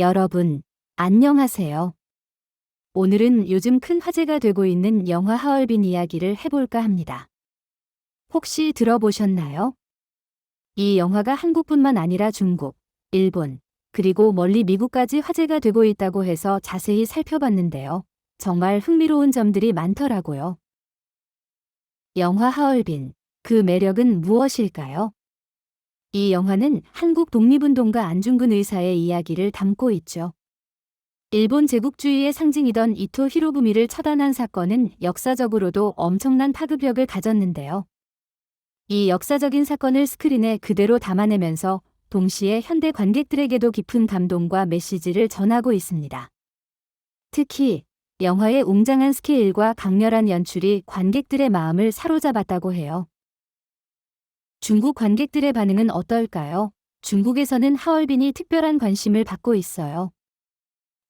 여러분, 안녕하세요. 오늘은 요즘 큰 화제가 되고 있는 영화 하얼빈 이야기를 해볼까 합니다. 혹시 들어보셨나요? 이 영화가 한국뿐만 아니라 중국, 일본, 그리고 멀리 미국까지 화제가 되고 있다고 해서 자세히 살펴봤는데요. 정말 흥미로운 점들이 많더라고요. 영화 하얼빈, 그 매력은 무엇일까요? 이 영화는 한국 독립운동가 안중근 의사의 이야기를 담고 있죠. 일본 제국주의의 상징이던 이토 히로부미를 처단한 사건은 역사적으로도 엄청난 파급력을 가졌는데요. 이 역사적인 사건을 스크린에 그대로 담아내면서 동시에 현대 관객들에게도 깊은 감동과 메시지를 전하고 있습니다. 특히 영화의 웅장한 스케일과 강렬한 연출이 관객들의 마음을 사로잡았다고 해요. 중국 관객들의 반응은 어떨까요? 중국에서는 하얼빈이 특별한 관심을 받고 있어요.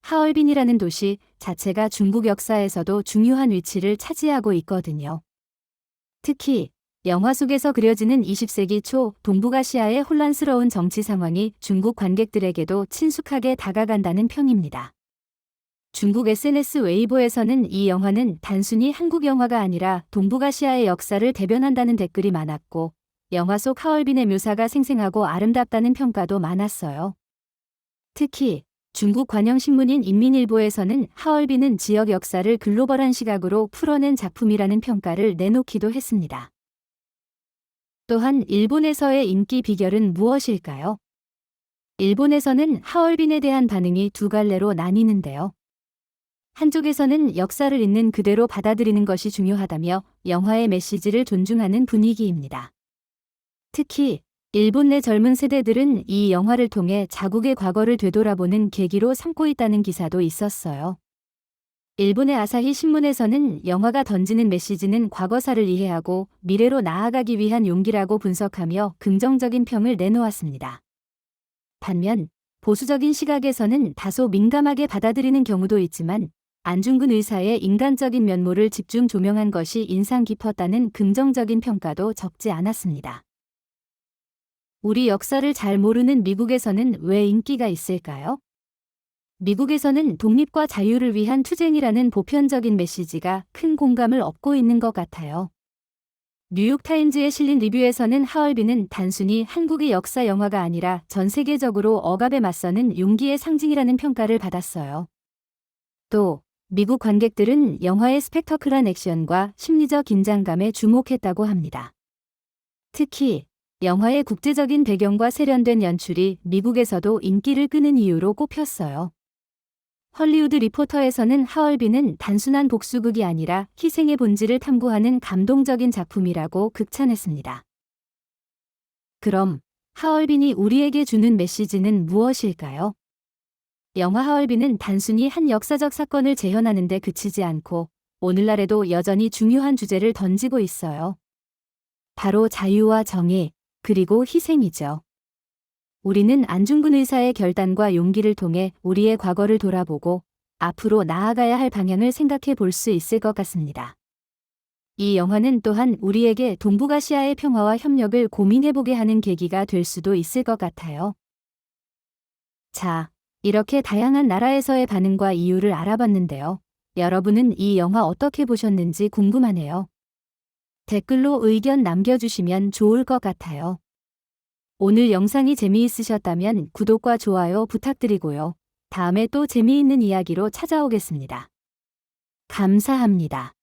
하얼빈이라는 도시 자체가 중국 역사에서도 중요한 위치를 차지하고 있거든요. 특히 영화 속에서 그려지는 20세기 초 동북아시아의 혼란스러운 정치 상황이 중국 관객들에게도 친숙하게 다가간다는 평입니다. 중국 SNS 웨이보에서는 이 영화는 단순히 한국 영화가 아니라 동북아시아의 역사를 대변한다는 댓글이 많았고 영화 속 하얼빈의 묘사가 생생하고 아름답다는 평가도 많았어요. 특히 중국 관영신문인 인민일보에서는 하얼빈은 지역 역사를 글로벌한 시각으로 풀어낸 작품이라는 평가를 내놓기도 했습니다. 또한 일본에서의 인기 비결은 무엇일까요? 일본에서는 하얼빈에 대한 반응이 두 갈래로 나뉘는데요. 한쪽에서는 역사를 있는 그대로 받아들이는 것이 중요하다며 영화의 메시지를 존중하는 분위기입니다. 특히 일본 내 젊은 세대들은 이 영화를 통해 자국의 과거를 되돌아보는 계기로 삼고 있다는 기사도 있었어요. 일본의 아사히 신문에서는 영화가 던지는 메시지는 과거사를 이해하고 미래로 나아가기 위한 용기라고 분석하며 긍정적인 평을 내놓았습니다. 반면 보수적인 시각에서는 다소 민감하게 받아들이는 경우도 있지만 안중근 의사의 인간적인 면모를 집중 조명한 것이 인상 깊었다는 긍정적인 평가도 적지 않았습니다. 우리 역사를 잘 모르는 미국에서는 왜 인기가 있을까요? 미국에서는 독립과 자유를 위한 투쟁이라는 보편적인 메시지가 큰 공감을 얻고 있는 것 같아요. 뉴욕타임즈에 실린 리뷰에서는 하얼빈은 단순히 한국의 역사 영화가 아니라 전 세계적으로 억압에 맞서는 용기의 상징이라는 평가를 받았어요. 또 미국 관객들은 영화의 스펙터클한 액션과 심리적 긴장감에 주목했다고 합니다. 특히 영화의 국제적인 배경과 세련된 연출이 미국에서도 인기를 끄는 이유로 꼽혔어요. 헐리우드 리포터에서는 하얼빈은 단순한 복수극이 아니라 희생의 본질을 탐구하는 감동적인 작품이라고 극찬했습니다. 그럼 하얼빈이 우리에게 주는 메시지는 무엇일까요? 영화 하얼빈은 단순히 한 역사적 사건을 재현하는 데 그치지 않고 오늘날에도 여전히 중요한 주제를 던지고 있어요. 바로 자유와 정의, 그리고 희생이죠. 우리는 안중근 의사의 결단과 용기를 통해 우리의 과거를 돌아보고 앞으로 나아가야 할 방향을 생각해 볼 수 있을 것 같습니다. 이 영화는 또한 우리에게 동북아시아의 평화와 협력을 고민해보게 하는 계기가 될 수도 있을 것 같아요. 자, 이렇게 다양한 나라에서의 반응과 이유를 알아봤는데요. 여러분은 이 영화 어떻게 보셨는지 궁금하네요. 댓글로 의견 남겨주시면 좋을 것 같아요. 오늘 영상이 재미있으셨다면 구독과 좋아요 부탁드리고요. 다음에 또 재미있는 이야기로 찾아오겠습니다. 감사합니다.